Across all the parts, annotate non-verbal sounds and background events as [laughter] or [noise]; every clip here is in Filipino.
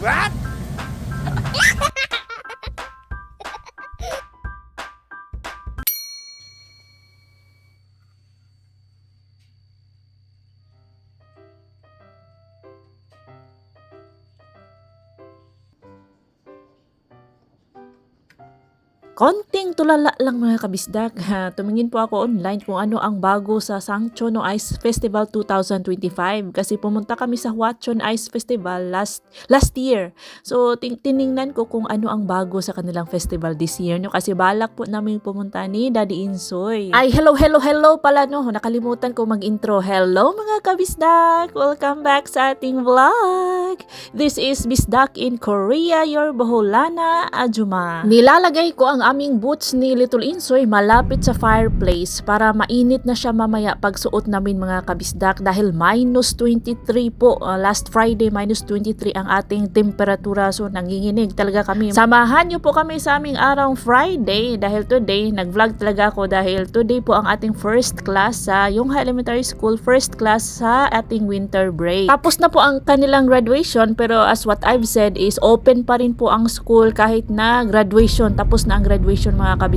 What? Tulala lang mga kabisdak. Ha, tumingin po ako online kung ano ang bago sa Sangchono Ice Festival 2025 kasi pumunta kami sa Huachon Ice Festival last last year. So ting tiningnan ko kung ano ang bago sa kanilang festival this year no kasi balak po namin pumunta ni Daddy Insoy. Ay hello hello hello pala no. Nakalimutan ko mag-intro. Hello mga kabisdak. Welcome back sa ating vlog. This is Bisdak in Korea, your Boholana Ajuma. Nilalagay ko ang aming boots ni Little Insoy malapit sa fireplace para mainit na siya mamaya pag suot namin mga kabisdak dahil minus 23 po. Uh, last Friday, minus 23 ang ating temperatura. So, nanginginig talaga kami. Samahan niyo po kami sa aming araw Friday dahil today, nag-vlog talaga ako dahil today po ang ating first class sa yung elementary school, first class sa ating winter break. Tapos na po ang kanilang graduation pero as what I've said is open pa rin po ang school kahit na graduation. Tapos na ang graduation mga kabisdak.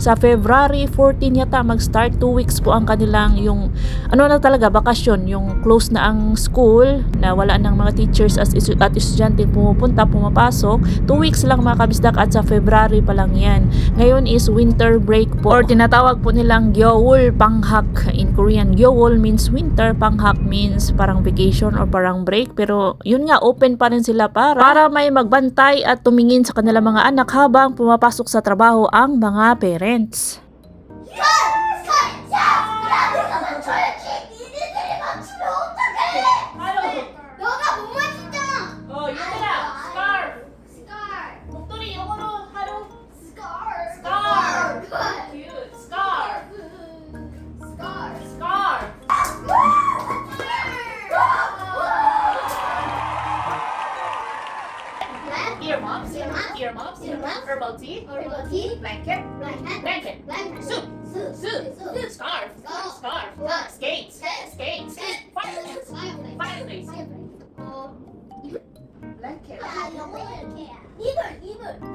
Sa February 14 yata mag-start 2 weeks po ang kanilang yung ano na talaga bakasyon, yung close na ang school na wala nang mga teachers as at estudyante pumupunta, pumapasok. 2 weeks lang mga kabisdak at sa February pa lang yan. Ngayon is winter break po or tinatawag po nilang Gyeowul Panghak in Korean. Gyeowul means winter, Panghak means parang vacation or parang break pero yun nga open pa rin sila para para may magbantay at tumingin sa kanilang mga anak habang pumapasok sa trabaho ang mga parents.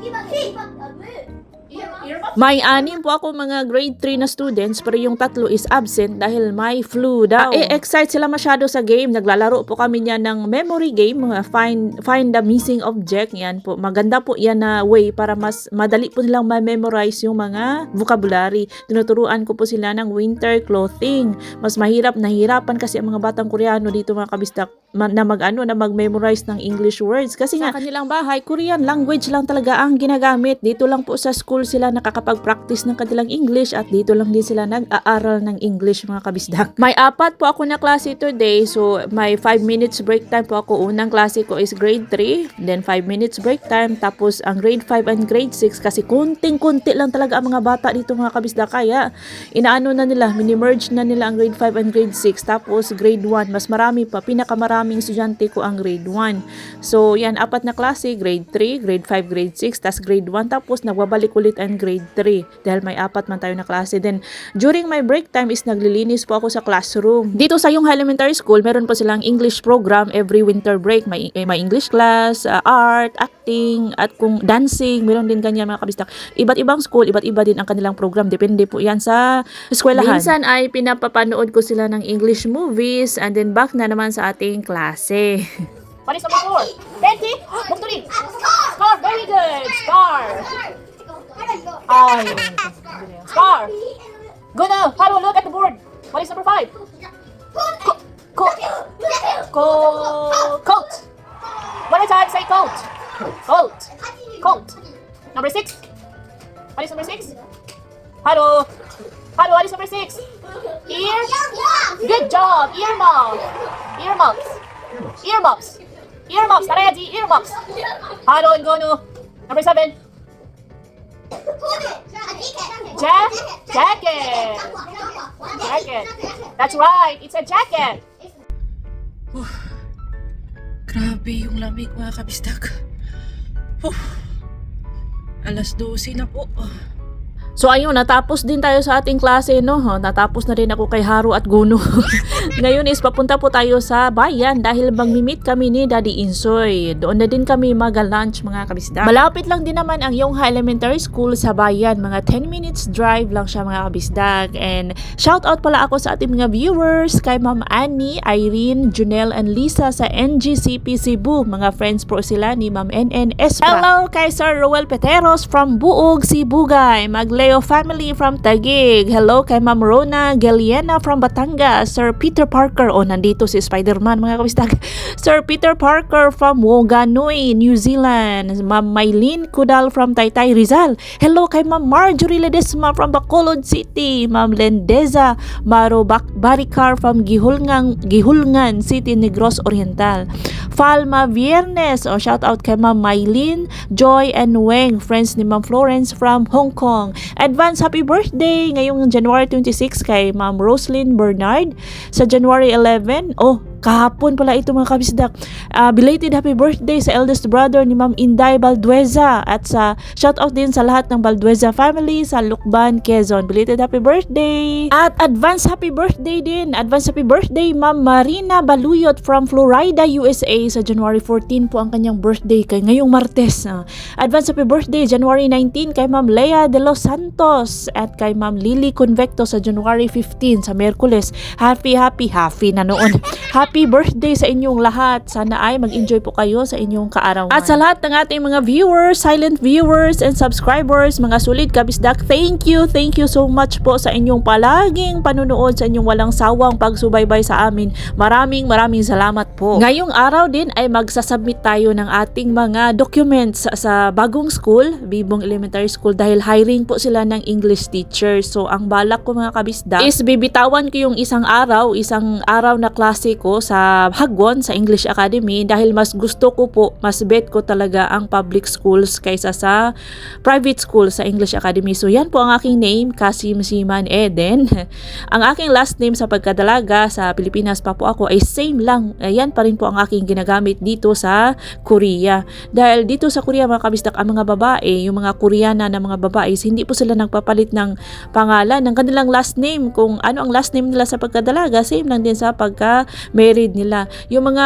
피박이야 피박 아, 왜? May anim po ako mga grade 3 na students pero yung tatlo is absent dahil may flu daw. Eh, excite sila masyado sa game. Naglalaro po kami niya ng memory game, mga find, find the missing object. Yan po. Maganda po yan na way para mas madali po nilang ma-memorize yung mga vocabulary. Tinuturuan ko po sila ng winter clothing. Mas mahirap, nahirapan kasi ang mga batang Koreano dito mga kabistak na mag-ano, na mag-memorize ng English words. Kasi nga, sa kanilang bahay, Korean language lang talaga ang ginagamit. Dito lang po sa school sila nakakapag-practice ng kanilang English at dito lang din sila nag-aaral ng English mga kabisdak. May apat po ako na klase today. So, may 5 minutes break time po ako. Unang klase ko is grade 3. Then, 5 minutes break time. Tapos, ang grade 5 and grade 6 kasi kunting-kunti lang talaga ang mga bata dito mga kabisdak. Kaya, inaano na nila, mini-merge na nila ang grade 5 and grade 6. Tapos, grade 1, mas marami pa. Pinakamaraming estudyante ko ang grade 1. So, yan, apat na klase. Grade 3, grade 5, grade 6, tas grade 1. Tapos, nagbabalik ulit ang grade 3. Dahil may apat man tayo na klase. Then, during my break time is naglilinis po ako sa classroom. Dito sa yung elementary school, meron po silang English program every winter break. May, eh, may English class, uh, art, acting, at kung dancing, meron din ganyan mga kabistak. Iba't ibang school, iba't iba din ang kanilang program. Depende po yan sa eskwelahan. Minsan ay pinapapanood ko sila ng English movies and then back na naman sa ating klase. What is number four? Betty? Mugturi! Scar! Very good! Scar! Ay, Scar! Good now! Haru, look at the board! What is number five? Co- co- coat! One time, say coat! Coat! Coat! Number six? What is number six? Haru! Haru, what is number six? Ear? Good job! Earmuff! Earmuffs! Earmuffs! Earmuffs! Tarayaji, earmuffs! Haru and Gonu! Number seven! Ja- jacket. Jacket. That's right! It's a jacket! Grabe yung lamig mga kabistak. Huh. Alas 12 na po. So ayun, natapos din tayo sa ating klase, no? Natapos na rin ako kay Haru at Guno. [laughs] Ngayon is papunta po tayo sa bayan dahil magmi-meet kami ni Daddy Insoy. Doon na din kami mag-lunch mga kabisdak. Malapit lang din naman ang Yongha Elementary School sa bayan. Mga 10 minutes drive lang siya mga kabisdak. And shout out pala ako sa ating mga viewers kay Ma'am Annie, Irene, Junel, and Lisa sa NGCP Cebu. Mga friends po sila ni Ma'am NN Espra. Hello kay Sir Roel Peteros from Buog, Sibugay. Magleo family from Taguig. Hello kay Ma'am Rona Galiena from Batangas. Sir Peter Parker. O, nandito si Spider-Man mga kabistag. [laughs] Sir Peter Parker from Woganoy, New Zealand. Ma'am Maylene Kudal from Taytay, Rizal. Hello kay Ma'am Marjorie Ledesma from Bacolod City. Ma'am Lendeza Maro Baricar from Gihulngan, Gihulngan City, Negros Oriental. Falma Viernes. O, shout out kay Ma'am Maylene, Joy, and Weng. Friends ni Ma'am Florence from Hong Kong. Advance happy birthday ngayong January 26 kay Ma'am Roslyn Bernard. Sa January 11, oh, kahapon pala ito mga kabisdak. Ah, belated happy birthday sa eldest brother ni Ma'am Inday Baldueza at sa shout out din sa lahat ng Baldueza family sa Lukban, Quezon. Belated happy birthday! At advance happy birthday din. Advance happy birthday Ma'am Marina Baluyot from Florida, USA sa January 14 po ang kanyang birthday kay ngayong Martes. Ah, advance happy birthday January 19 kay Ma'am Lea de los Santos at kay Ma'am Lily Convecto sa January 15 sa Merkules. Happy, happy, happy na noon. Happy birthday sa inyong lahat. Sana ay mag-enjoy po kayo sa inyong kaarawan. At sa lahat ng ating mga viewers, silent viewers, and subscribers, mga sulit kabisdak, thank you, thank you so much po sa inyong palaging panunood, sa inyong walang sawang pagsubaybay sa amin. Maraming maraming salamat po. Ngayong araw din ay magsasubmit tayo ng ating mga documents sa bagong school, Bibong Elementary School, dahil hiring po sila ng English teacher. So, ang balak ko mga kabisdak is bibitawan ko yung isang araw, isang araw na klase ko sa Hagwon, sa English Academy, dahil mas gusto ko po, mas bet ko talaga ang public schools kaysa sa private school sa English Academy. So, yan po ang aking name, Kasim Siman Eden. [laughs] ang aking last name sa pagkadalaga sa Pilipinas pa po ako ay same lang. Ayan pa rin po ang aking ginagamit dito sa Korea. Dahil dito sa Korea mga kabistak, ang mga babae, yung mga Koreana na mga babae, hindi po sila nagpapalit ng pangalan ng kanilang last name. Kung ano ang last name nila sa pagkadalaga, same lang din sa pagka-married nila. Yung mga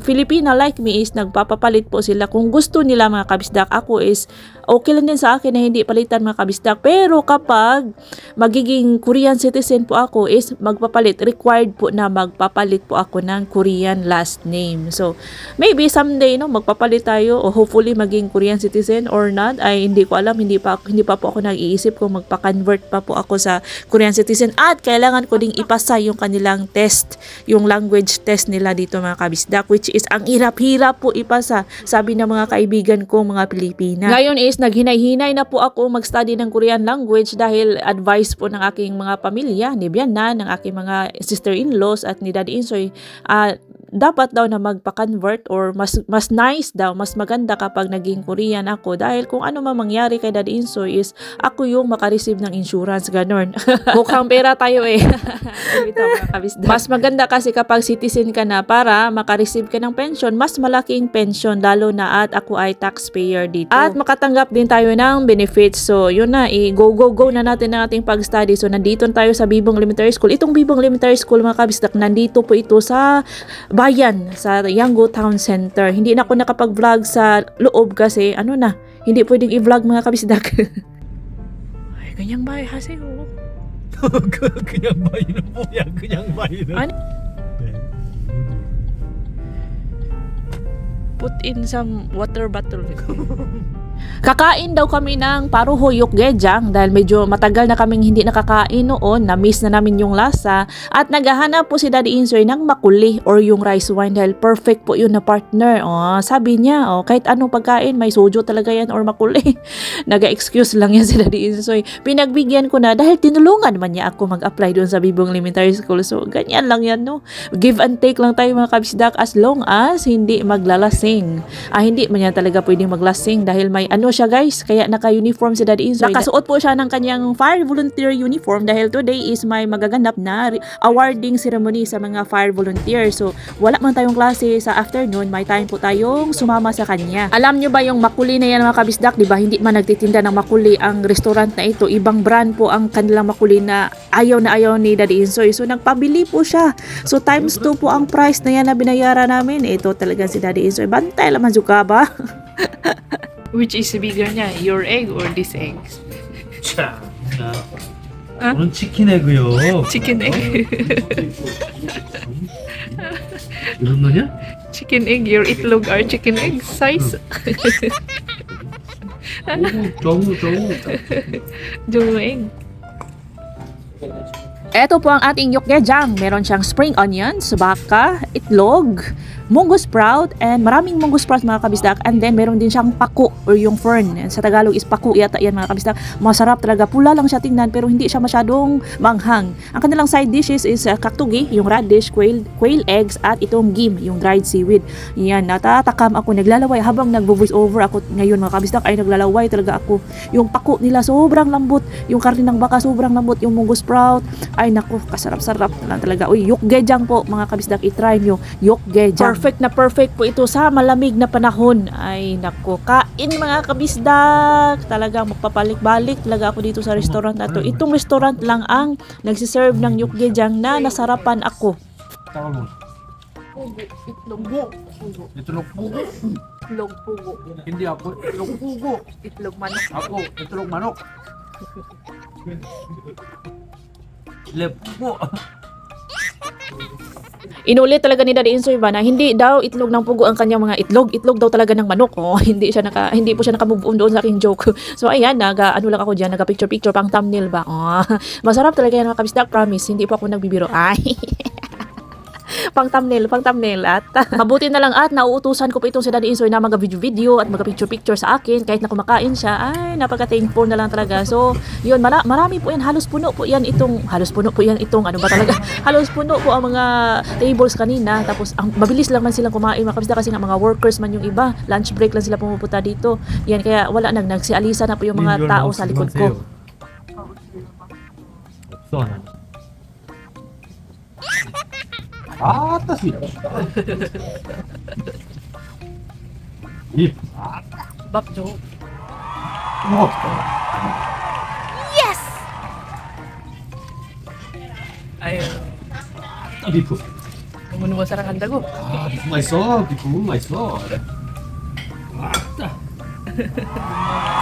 Filipina like me is nagpapapalit po sila. Kung gusto nila mga kabisdak, ako is okay lang din sa akin na hindi palitan mga kabisdak. Pero kapag magiging Korean citizen po ako is magpapalit. Required po na magpapalit po ako ng Korean last name. So, maybe someday no magpapalit tayo o hopefully maging Korean citizen or not ay hindi ko alam hindi pa hindi pa po ako nag-iisip kung magpa-convert pa po ako sa Korean citizen at kailangan ko ding ipasa yung kanilang test yung language test nila dito mga kabisdak which is ang hirap-hirap po ipasa sabi ng mga kaibigan ko mga Pilipina. Ngayon is naghinay-hinay na po ako mag-study ng Korean language dahil advice po ng aking mga pamilya ni Bianna ng aking mga sister-in-laws at ni Daddy Insoy. Ah, dapat daw na magpa-convert or mas mas nice daw, mas maganda kapag naging Korean ako dahil kung ano man mangyari kay Daddy Insoy is ako yung makareceive ng insurance, ganun. [laughs] Mukhang pera tayo eh. [laughs] Mas maganda kasi kapag citizen ka na para makareceive ka ng pension, mas malaking pension lalo na at ako ay taxpayer dito. At makatanggap din tayo ng benefits. So, yun na, i-go, go, go na natin ang ating pag-study. So, nandito tayo sa Bibong Elementary School. Itong Bibong Elementary School, mga kabisdak, nandito po ito sa bayan sa Yango Town Center. Hindi na ako nakapag-vlog sa loob kasi ano na, hindi pwedeng i-vlog mga kabisdak. [laughs] Ay, ganyang bahay hasi oh. [laughs] ganyang bahay na po yan, ganyang bahay na. Ano? Put in some water bottle. [laughs] Kakain daw kami ng paruhoyok gejang dahil medyo matagal na kaming hindi nakakain noon, na-miss na namin yung lasa at naghahanap po si Daddy Insoy ng makuli or yung rice wine dahil perfect po yun na partner. Oh, sabi niya, oh, kahit anong pagkain may sojo talaga yan or makuli. [laughs] Naga-excuse lang yan si Daddy Insoy. Pinagbigyan ko na dahil tinulungan man niya ako mag-apply doon sa Bibong Elementary School. So, ganyan lang yan, no? Give and take lang tayo mga kabisdak as long as hindi maglalasing. Ah, hindi man yan talaga pwedeng maglasing dahil may may ano siya guys, kaya naka-uniform si Daddy Insoy. Nakasuot po siya ng kanyang fire volunteer uniform dahil today is may magaganap na awarding ceremony sa mga fire volunteer. So, wala man tayong klase sa afternoon, may time po tayong sumama sa kanya. Alam nyo ba yung makuli na yan mga kabisdak, di ba? Hindi man nagtitinda ng makuli ang restaurant na ito. Ibang brand po ang kanilang makuli na ayaw na ayaw ni Daddy Insoy. So, nagpabili po siya. So, times 2 po ang price na yan na binayaran namin. Ito talaga si Daddy Insoy. Bantay laman juga ba? [laughs] Which is bigger niya? Your egg or this egg? 자, 나 어? 오늘 치킨 에그요. Chicken egg. 이런 거냐? chicken egg. Your itlog are chicken egg size. 정우 정우. Joe egg. Ito po ang ating yukgejang. Meron siyang spring onions, baka, itlog, mungo sprout, and maraming mungo sprout mga kabisdak. And then meron din siyang paku or yung fern. Sa Tagalog is paku yata yan mga kabisdak. Masarap talaga. Pula lang siya tingnan pero hindi siya masyadong manghang. Ang kanilang side dishes is uh, kaktugi, yung radish, quail, quail eggs, at itong gim, yung dried seaweed. Yan, natatakam ako. Naglalaway habang nagvo-voice over ako ngayon mga kabisdak ay naglalaway talaga ako. Yung paku nila sobrang lambot. Yung karne ng baka sobrang lambot. Yung mungo sprout, ay naku, kasarap-sarap talaga. Uy, yukgejang po mga kabisdak, i-try nyo. Yukgejang perfect na perfect po ito sa malamig na panahon. Ay naku, kain mga kabisdak! Talagang magpapalik-balik talaga ako dito sa restaurant na to. Itong restaurant lang ang nagsiserve ng yukge yukgejang na nasarapan ako. Tawag mo. Itlog pugo. Itlog pugo. Itlog. Hindi ako itlog pugo. Itlog manok. Ako itlog manok. Itlog. [laughs] Inulit talaga ni Daddy Insoy na hindi daw itlog ng pugo ang kanyang mga itlog, itlog daw talaga ng manok. Oh, [laughs] hindi siya naka hindi po siya naka-move on doon sa aking joke. [laughs] So ayan, naga ano lang ako diyan, naga picture picture pang thumbnail ba. Oh, [laughs] masarap talaga yan mga kabisdak, promise. Hindi po ako nagbibiro. Ay. Pang thumbnail, pang thumbnail at [laughs] mabuti na lang at nauutusan ko po itong si Daddy Insoy na mag-video video at mag-picture picture sa akin. Kahit na kumakain siya ay napaka-thankful na lang talaga. So yun mara- marami po yan. Halos puno po yan itong halos puno po yan itong ano ba talaga? [laughs] Halos puno po ang mga tables kanina. Tapos ang mabilis lang man silang kumain mga kasi nga mga workers man yung iba. Lunch break lang sila pumupunta dito. Yan kaya wala nang nagsialisa na po yung mga tao sa likod ko 아따 씨. 입. 맞죠? 우와. 아유, 아따 비프. 어머니 뭐 사랑한다고? 아 비프 맛있어. 비프 맛있어. 아따. [laughs]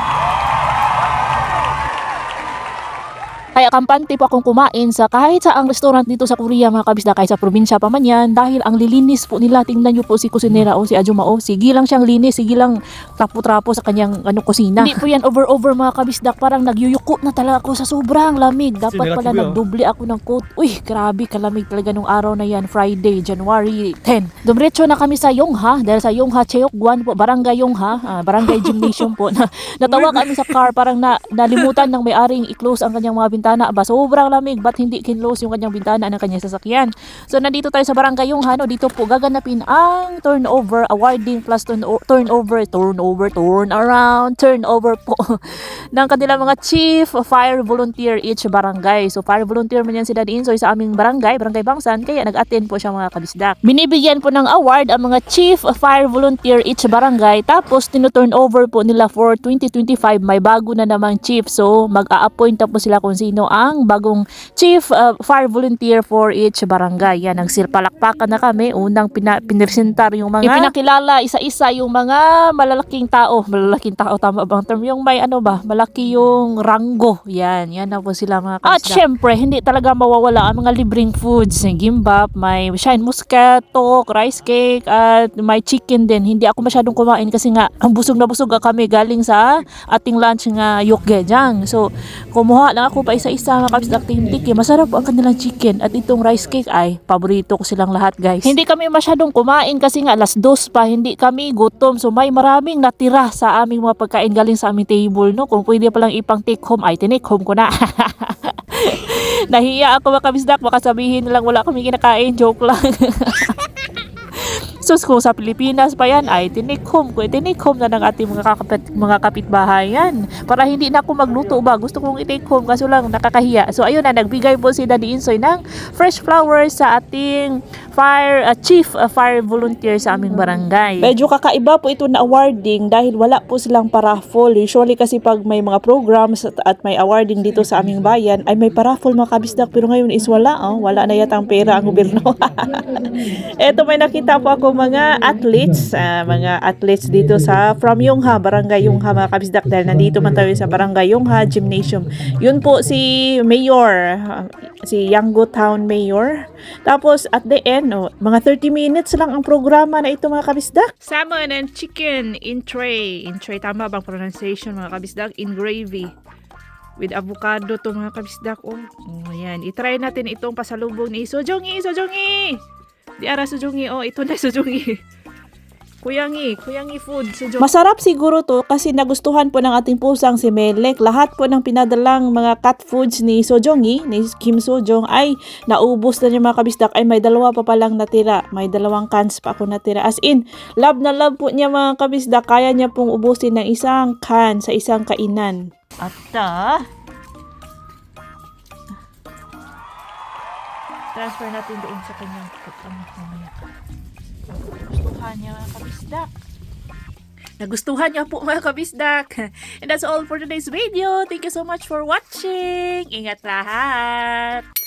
Kaya kampante po akong kumain sa kahit sa ang restaurant dito sa Korea mga kabisda kahit sa probinsya pa man yan dahil ang lilinis po nila tingnan nyo po si kusinera o si Ajuma o sige lang siyang linis sige lang trapo-trapo sa kanyang ano kusina. Hindi po yan over over mga kabisdak parang nagyuyuko na talaga ako sa sobrang lamig. Dapat pala nagdoble ako ng coat. Uy grabe kalamig talaga nung araw na yan Friday January 10 dumiretso na kami sa Yongha dahil sa Yongha Cheokguan po barangay Yongha ah, barangay gymnasium po. [laughs] Na, natawa kami sa car parang na, nalimutan ng may-aring i-close ang kanyang mga bintana ba? Sobrang lamig. Ba't hindi kinlose yung kanyang bintana ng kanyang sasakyan? So nandito tayo sa barangay yung Hano dito po gaganapin ang turnover awarding plus turn turnover turnover turn around turnover po [laughs] ng kanilang mga chief fire volunteer each barangay. So fire volunteer man yan si Daddy Insoy sa aming barangay barangay Bangsan kaya nag-attend po siya mga kabisdak. Binibigyan po ng award ang mga chief fire volunteer each barangay. Tapos tinuturn over po nila for 2025 may bago na namang chief. So mag-a-appoint na po sila kung sino ang bagong chief uh, fire volunteer for each barangay. Yan nagsilpalakpakan na kami. Unang pina- pinresentar yung mga ipinakilala isa-isa yung mga malalaking tao. Malalaking tao tama bang term? Yung may ano ba malaki yung ranggo. Yan yan na po sila mga at syempre hindi talaga mawawala ang mga libreng foods. Gimbap may shine muscato rice cake at may chicken din. Hindi ako masyadong kumain kasi nga ang busog na busog kami galing sa ating lunch nga yukgejang so kumuha lang ako pa isa-isa tintik masarap ang kanilang chicken at itong rice cake ay paborito ko silang lahat guys. Hindi kami masyadong kumain kasi nga alas dos pa hindi kami gutom. So may maraming natira sa aming mga pagkain galing sa aming table no? Kung pwede palang ipang take home ay tinake home ko na. [laughs] Nahiya ako mga kabisdak, baka sabihin nilang wala kami kinakain, joke lang. [laughs] Sus kung sa Pilipinas pa yan ay tinikom ko, tinikom na ng ating mga, kakapit, mga kapitbahayan para hindi na ako magluto ba. Gusto kong i-take home kaso lang nakakahiya. So ayun na, nagbigay po si Daddy Insoy ng fresh flowers sa ating fire uh, chief uh, fire volunteer sa aming barangay. Medyo kakaiba po ito na awarding dahil wala po silang paraffol. Usually kasi pag may mga programs at, at may awarding dito sa aming bayan ay may paraffol mga kabisdak pero ngayon is wala oh. Wala na yata ang pera ang gobyerno. [laughs] Eto may nakita po ako mga athletes, ah, mga athletes dito sa from Yongha, Barangay Yongha mga kabisdak dahil nandito man tayo sa Barangay Yongha Gymnasium. Yun po si Mayor, si Yanggo Town Mayor. Tapos at the end, oh, mga 30 minutes lang ang programa na ito mga kabisdak. Salmon and chicken in tray. In tray, tama bang pronunciation mga kabisdak? In gravy. With avocado to mga kabisdak. Oh, oh ayan. I-try natin itong pasalubong ni Sojongi. Sojongi! Di ara Sojongi. Oh, ito na Sojongi. [laughs] Kuyangi, kuyangi food, Sojongi. Masarap siguro to kasi nagustuhan po ng ating pusang si Melek. Lahat po ng pinadalang mga cat foods ni Sojongi, ni Kim Sojong ay naubos na niya mga kabisdak. Ay may dalawa pa palang natira. May dalawang cans pa ako natira. As in, love na love po niya mga kabisdak. Kaya niya pong ubusin ng isang can sa isang kainan. At ah, transfer natin doon sa kanyang ano, mamaya. Nagustuhan niya mga kabisdak. Nagustuhan niya po mga kabisdak. [laughs] And that's all for today's video. Thank you so much for watching. Ingat lahat.